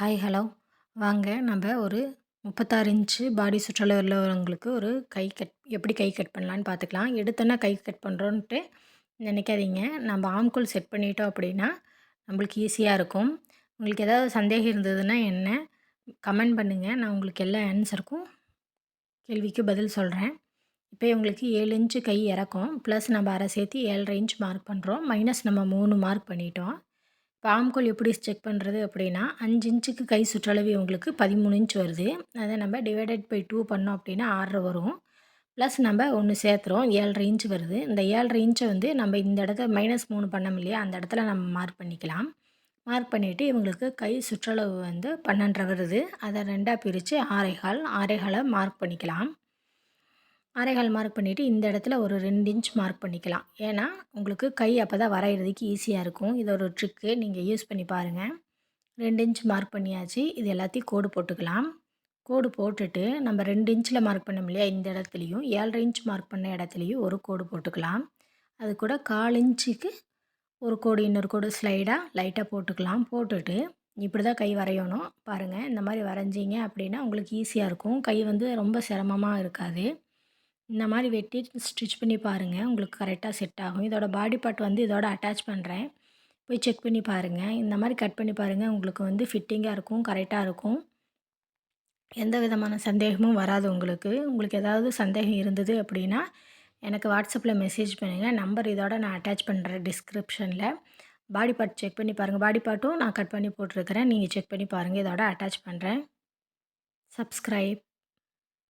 Hi hello வாங்க நம்ம ஒரு முப்பத்தாறு இன்ச்சு பாடி சுற்றளவு உள்ளவங்களுக்கு ஒரு கை கட் எப்படி கை கட் பண்ணலான்னு பார்த்துக்கலாம் எடுத்தோன்னா கை கட் பண்ணுறோன்ட்டு நினைக்காதீங்க. நம்ம ஆம்கோல் செட் பண்ணிட்டோம் அப்படின்னா நம்மளுக்கு ஈஸியாக இருக்கும். உங்களுக்கு ஏதாவது சந்தேகம் இருந்ததுன்னா என்ன கமெண்ட் பண்ணுங்கள் நான் உங்களுக்கு எல்லா ஆன்சருக்கும் கேள்விக்கு பதில் சொல்கிறேன் இப்போ உங்களுக்கு ஏழு இன்ச்சு கை இறக்கும். ப்ளஸ் நம்ம அரை சேர்த்து ஏழரை இன்ச் மார்க் பண்ணுறோம் மைனஸ் நம்ம மூணு மார்க் பண்ணிட்டோம். பாம்கோல் எப்படி செக் பண்ணுறது அப்படின்னா அஞ்சு இன்ச்சுக்கு கை சுற்றளவு உங்களுக்கு பதிமூணு இன்ச் வருது. அதை நம்ம டிவைடட் பை டூ பண்ணோம் அப்படின்னா ஆறரை வரும். ப்ளஸ் நம்ம ஒன்று சேர்த்துறோம் ஏழரை இன்ச் வருது. இந்த ஏழரை இன்ச்சை வந்து நம்ம இந்த இடத்த மைனஸ் மூணு பண்ணோம் இல்லையா அந்த இடத்துல நம்ம மார்க் பண்ணிக்கலாம். மார்க் பண்ணிவிட்டு இவங்களுக்கு கை சுற்றளவு வந்து பன்னெண்டரை வருது. அதை ரெண்டாக பிரித்து ஆரைகால் ஆரைகாலை மார்க் பண்ணிக்கலாம். அரைகால் மார்க் பண்ணிவிட்டு இந்த இடத்துல ஒரு ரெண்டு இன்ச் மார்க் பண்ணிக்கலாம். ஏன்னா உங்களுக்கு கை அப்போ தான் வரைகிறதுக்கு ஈஸியாக இருக்கும். இது ஒரு ட்ரிக்கு நீங்கள் யூஸ் பண்ணி பாருங்கள் ரெண்டு இன்ச் மார்க் பண்ணியாச்சு. இது எல்லாத்தையும் கோடு போட்டுக்கலாம். கோடு போட்டுட்டு நம்ம ரெண்டு இன்ச்சில் மார்க் பண்ணோம் இல்லையா இந்த இடத்துலையும் ஏழரை இன்ச் மார்க் பண்ண இடத்துலையும் ஒரு கோடு போட்டுக்கலாம். அது கூட கால் இன்ச்சுக்கு ஒரு கோடு இன்னொரு கோடு ஸ்லைடாக லைட்டாக போட்டுக்கலாம். போட்டுட்டு இப்படி தான் கை வரையணும். பாருங்கள் இந்த மாதிரி வரைஞ்சிங்க அப்படின்னா உங்களுக்கு ஈஸியாக இருக்கும். கை வந்து ரொம்ப சிரமமாக இருக்காது. இந்த மாதிரி வெட்டி ஸ்டிச் பண்ணி பாருங்கள் உங்களுக்கு கரெக்டாக செட் ஆகும். இதோட பாடி பார்ட் வந்து இதோட அட்டாச் பண்ணுறேன் போய் செக் பண்ணி பாருங்கள் இந்த மாதிரி கட் பண்ணி பாருங்கள் உங்களுக்கு வந்து ஃபிட்டிங்காக இருக்கும் கரெக்டாக இருக்கும். எந்த விதமான சந்தேகமும் வராது உங்களுக்கு. உங்களுக்கு ஏதாவது சந்தேகம் இருந்தது அப்படின்னா எனக்கு வாட்ஸ்அப்பில் மெசேஜ் பண்ணுங்கள் நம்பர் இதோட நான் அட்டாச் பண்ணுறேன் டிஸ்கிரிப்ஷனில் பாடி பார்ட் செக் பண்ணி பாருங்கள் பாடி பார்ட்டும் நான் கட் பண்ணி போட்டிருக்கிறேன். நீங்கள் செக் பண்ணி பாருங்கள் இதோட அட்டாச் பண்ணுறேன் சப்ஸ்கிரைப்